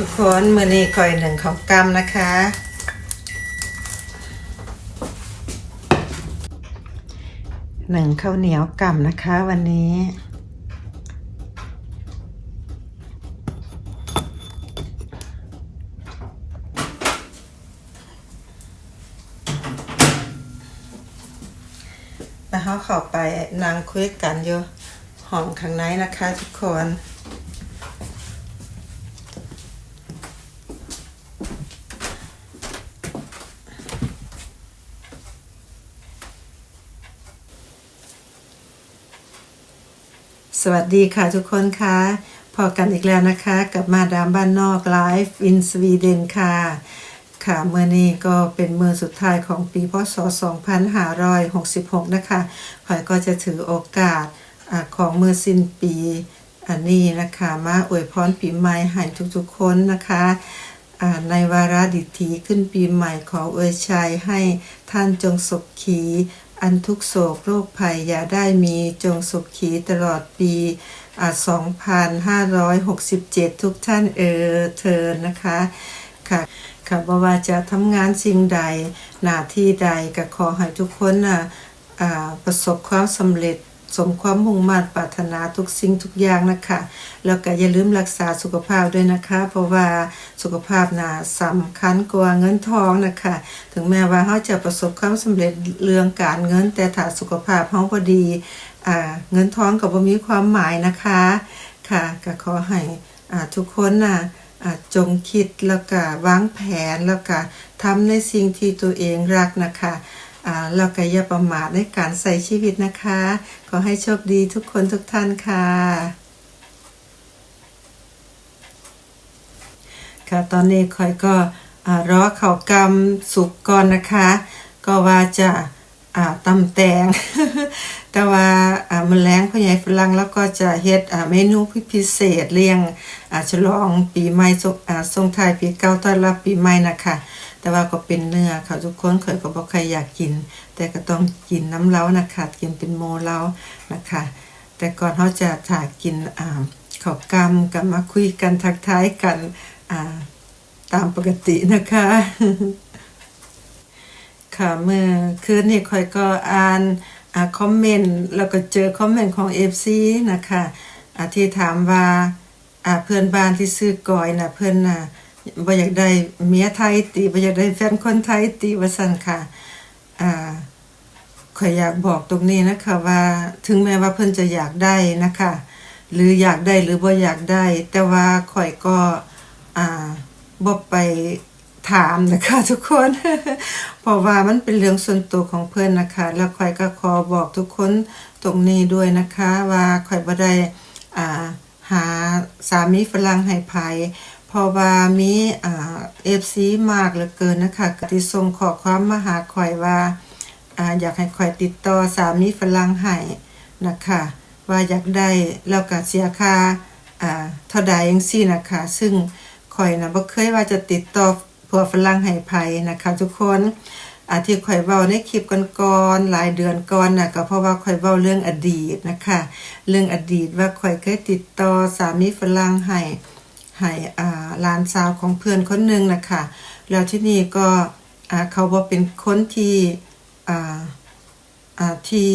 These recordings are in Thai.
ทุกคนมือนี้คอยหนึ่งของกรรมนะคะ หนึ่งข้าวเหนียวกำนะคะวันนี้แล้วเขาเข้าไปนางคุยกันอยู่ห้องข้างในนะคะทุกคน สวัสดีค่ะทุกคนค่ะพอกันอีกแล้วนะคะกับมาดามบ้านนอกไลฟ์อินสวีเดนค่ะ ค่ะเมื่อนี้ก็เป็นเมือสุดท้ายของปีพศ 2566 นะคะขอยก็จะถือโอกาสอของเมือสิ้นปีอันนี้นะคะมาอวยพรปีใหม่ให้ทุกๆคนนะคะในวาระดิถีขึ้นปีใหม่ขออวยชัยให้ท่านจงสุขขี อันทุกโศกโรคภัยอย่าได้มีจงสุขขีตลอดปีอ่า2567 ทุกท่านเออเทินนะคะค่ะค่ะบ่ว่าจะทำงานสิ่งใด หน้าที่ใดก็ขอให้ทุกคนนะอ่าประสบความสำเร็จ สมความมุ่งมั่นปรารถนาทุกสิ่งทุกอย่างนะคะ แล้วก็อย่าลืมรักษาสุขภาพด้วยนะคะ เพราะว่าสุขภาพน่ะสำคัญกว่าเงินทองนะคะ ถึงแม้ว่าเขาจะประสบความสำเร็จเรื่องการเงิน แต่ถ้าสุขภาพเขาพอดีอ่าเงินทองก็บ่มีความหมายนะคะค่ะก็ขอให้อ่าทุกคนน่ะอ่าจงคิดแล้วก็วางแผนแล้วก็ทำในสิ่งที่ตัวเองรักนะคะ อ่าก็อย่าประมาทในการใส่ชีวิตนะคะ ขอให้โชคดีทุกคนทุกท่านค่ะค่ะตอนนี้คอยก็รอเขาวกำสุกก่อนนะคะ ก็ว่าจะาตำแตง แต่ว่าามันแรงพ่อใหญ่ฝรั่งแล้วก็จะเฮ็ดเมนูพิเศษเลี้ยงฉลองปีใหม่ส่งอ่าส่งท้ายปีเก่าต้อนรับปีใหม่นะคะ แต่ว่าก็เป็นเนื้อค่ะทุกคนเคยก็บอกใครอยากกิน แต่ก็ต้องกินน้ำเล้านะคะกินเป็นโมเล้านะคะ แต่ก่อนเขาจะถ่ายกินอ่าขอบกรรมกันมาคุยกันทักทายกันอ่าตามปกตินะคะ ค่ะเมื่อคืนนี้คอยก็อ่านอ่าคอมเมนต์แล้วก็เจอคอมเมนต์ของ FC นะคะอ่าที่ถามว่าอ่าเพื่อนบ้านที่ซื้อกอยนะเพื่อนน่ะ บ่อยากได้เมียไทยตีบ่อยากได้แฟนคนไทยตีว่าซั่นค่ะอ่าขอยอยากบอกตรงนี้นะคะว่าถึงแม้ว่าเพิ่นจะอยากได้นะคะ หรืออยากได้หรือบ่อยากได้ แต่ว่าข่อยก็อ่าบ่ไปถามนะคะทุกคนเพราะว่ามันเป็นเรื่องส่วนตัวของเพื่อนนะคะ แล้วข่อยก็ขอบอกทุกคนตรงนี้ด้วยนะคะ ว่าข่อยบ่ได้อ่าหาสามีฝรั่งให้ภัย พราะว่ามีเอ่า FC มากเหลือเกินนะคะก็ที่ส่งขอความมาหาข่อยว่าอาอยากให้ข่อยติดต่อสามีฝรั่งให้นะคะว่าอยากได้แล้วก็เสียค่าอ่าเท่าใดจังซี่นะคะ ซึ่งข่อยนะบ่เคยว่าจะติดต่อผัวฝรั่งให้ไผนะคะ ทุกคนอาที่ข่อยเว้าในคลิปก่อนๆหลายเดือนก่อนน่ะก็เพราะว่าข่อยเว้าเรื่องอดีตนะคะ เรื่องอดีตว่าข่อยเคยติดต่อสามีฝรั่งให้ ให้หลานสาวของเพื่อนคนหนึ่งนะคะแล้วที่นี่ก็เขาบ่เป็นคนที่ที่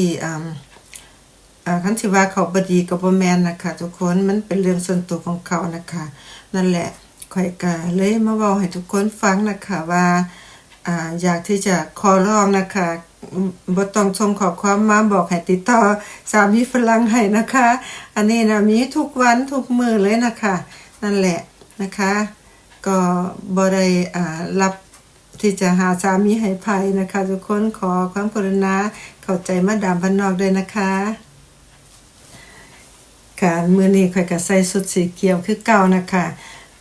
คันที่ว่าเขาบดีกับ่แมนนะคะทุกคนมันเป็นเรื่องส่วนตัวของเขานะคะนั่นแหละข่อยกาเลยมาเว้าให้ทุกคนฟังนะคะว่าอยากที่จะขอร้องนะคะบ่ต้องส่งขอความมาบอกให้ติดต่อสามีฝรั่งให้นะคะ อันนี้นะมีทุกวันทุกมือเลยนะคะ นั่นแหละนะคะ ก็บ่ได้รับที่จะหาสามีให้ภัยนะคะ ทุกคนขอความกรุณาเข้าใจมาดามพันนอกด้วยนะคะการมือนี้ข่อยก็ใส่สุดสีเขียวคือเก่านะคะ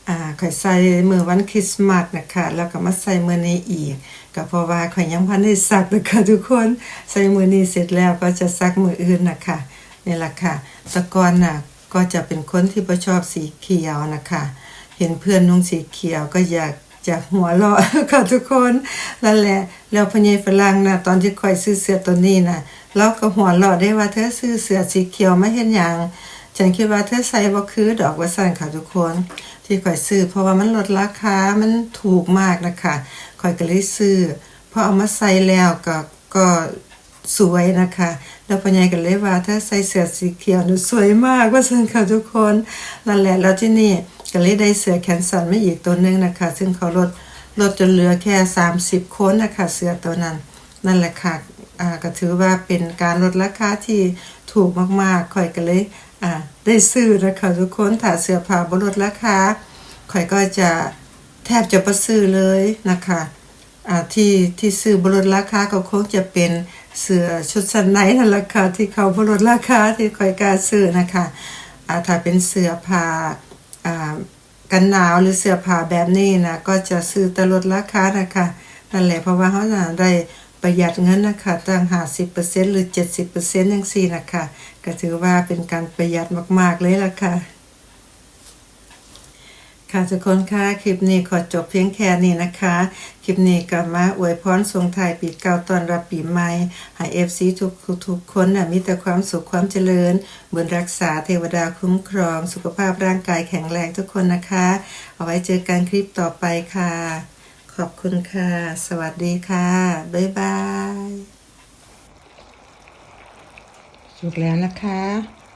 อ่าข่อยใส่มือวันคริสต์มาสนะคะแล้วก็มาใส่มือนี้อีกก็เพราะว่าข่อยยังพันได้ซักนะคะทุกคนใส่มือนี้เสร็จแล้วก็จะซักมืออื่นนะคะนี่แหละค่ะตะกอนน่ะ ก็จะเป็นคนที่บ่ชอบสีเขียวนะคะ เห็นเพื่อนนุ่งสีเขียวก็อยากจะหัวเราะค่ะทุกคนนั่นแหละแล้วพอใหญฝรั่งนะตอนที่ข่อยซื้อเสื้อตัวนี้นะเราก็หัวเราะได้ว่าเธอซื้อเสื้อสีเขียวไม่เห็นหยังฉันคิดว่าเธอใส่บ่คือดอกว่าสั่นค่ะทุกคนทที่ข่อยซื้อเพราะว่ามันลดราคา มันถูกมากนะคะข่อยก็เลยซื้อพอเอามาใส่แล้วก็ก็ สวยนะคะ แล้วพ่อใหญ่ก็เลยว่า ถ้าใส่เสื้อสีเขียวหนูสวยมากว่าซึ่งค่ะทุกคนนั่นแหละแล้วที่นี่ก็เลยได้เสื้อแขนสั้นมาอีกตัวหนึงนะคะ ซึ่งเขาลดลดจนเหลือแค่ 30คนนะคะเสื้อตัวนั้น นั่นแหละค่ะก็ถือว่าเป็นการลดราคาที่ถูกมากๆข่อยก็เลยได้ซื้อนะคะทุกคนถ้าเสื้อผ้าบลดราคาข่อยก็จะแทบจะประซื้อเลยนะคะที่ที่ซื้อบลดราคาก็คงจะเป็น เสื้อชุดชั้นในนั่นแหละค่ะที่เขาบลดราคาที่ข่อยกล้าซื้อนะคะอาถ้าเป็นเสื้อผ้ากันหนาวหรือเสื้อผ้าแบบนี้นะก็จะซื้อตลดราคานะคะนั่นแหละเพราะว่าเขาจะได้ประหยัดเงินนะคะตั้ง50%หรือ70%จังซี่นะคะก็ถือว่าเป็นการประหยัดมาก ๆ เลยล่ะค่ะ ค่ะทุกคนค่ะคลิปนี้ขอจบเพียงแค่นี้นะคะ คลิปนี้ก็มาอวยพรส่งไทยปีเก่าตอนรับปีใหม่ให้ FC ทุกทุกคนนะมีแต่ความสุขความเจริญบุญรักษาเทวดาคุ้มครอง สุขภาพร่างกายแข็งแรงทุกคนนะคะ เอาไว้เจอกันคลิปต่อไปค่ะ ขอบคุณค่ะ สวัสดีค่ะ บ๊ายบาย สุกแล้วนะคะ